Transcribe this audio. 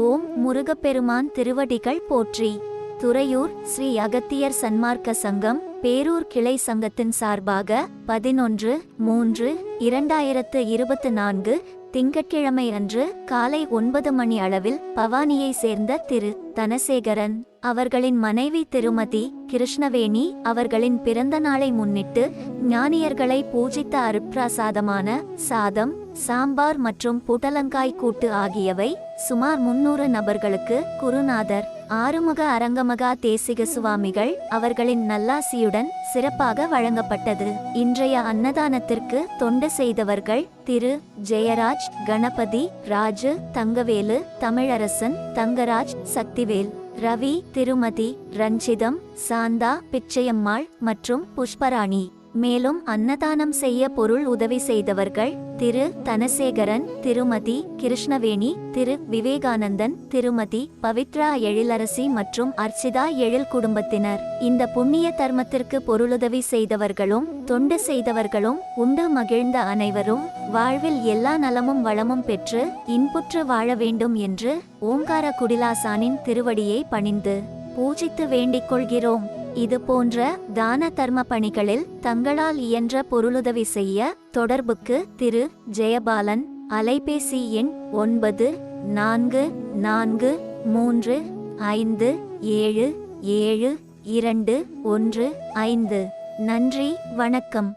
ஓம் முருகப்பெருமான் திருவடிகள் போற்றி. துறையூர் ஸ்ரீ அகத்தியர் சன்மார்க்க சங்கம் பேரூர் கிளை சங்கத்தின் சார்பாக பதினொன்று மூன்று இரண்டாயிரத்து இருபத்து நான்கு திங்கட்கிழமை அன்று காலை ஒன்பது மணி அளவில் பவானியை சேர்ந்த திரு. தனசேகரன். அவர்களின் மனைவி திருமதி கிருஷ்ணவேணி அவர்களின் பிறந்த நாளை முன்னிட்டு ஞானியர்களை பூஜித்த அருப்பிரசாதமான சாதம் சாம்பார் மற்றும் புடலங்காய் கூட்டு ஆகியவை சுமார் முன்னூறு நபர்களுக்கு குருநாதர் ஆறுமுக அரங்கமகா தேசிக சுவாமிகள் அவர்களின் நல்லாசியுடன் சிறப்பாக வழங்கப்பட்டது. இன்றைய அன்னதானத்திற்கு தொண்டு செய்தவர்கள் திரு. ஜெயராஜ் கணபதி ராஜு தங்கவேலு தமிழரசன் தங்கராஜ் சக்திவேல். ரவி திருமதி ரஞ்சிதம் சாந்தா பிச்சையம்மாள் மற்றும் புஷ்பராணி. மேலும் அன்னதானம் செய்ய பொருள் உதவி செய்தவர்கள் திரு. தனசேகரன் திருமதி. கிருஷ்ணவேணி திரு. விவேகானந்தன் திருமதி. பவித்ரா எழிலரசி மற்றும் அர்ச்சிதா எழில் குடும்பத்தினர். இந்த புண்ணிய தர்மத்திற்கு பொருளுதவி செய்தவர்களும் தொண்டு செய்தவர்களும் உண்டு மகிழ்ந்த அனைவரும் வாழ்வில் எல்லா நலமும் வளமும் பெற்று இன்புற்று வாழ வேண்டும் என்று ஓங்கார குடிலாசானின் திருவடியை பணிந்து பூஜித்து வேண்டிக் கொள்கிறோம். இது போன்ற தான தர்ம பணிகளில் தங்களால் இயன்ற பொருளுதவி செய்ய தொடர்புக்கு திரு. ஜெயபாலன் அலைபேசி எண் ஒன்பது நான்கு நான்கு மூன்று ஐந்து ஏழு ஏழு இரண்டு ஒன்று ஐந்து. நன்றி வணக்கம்.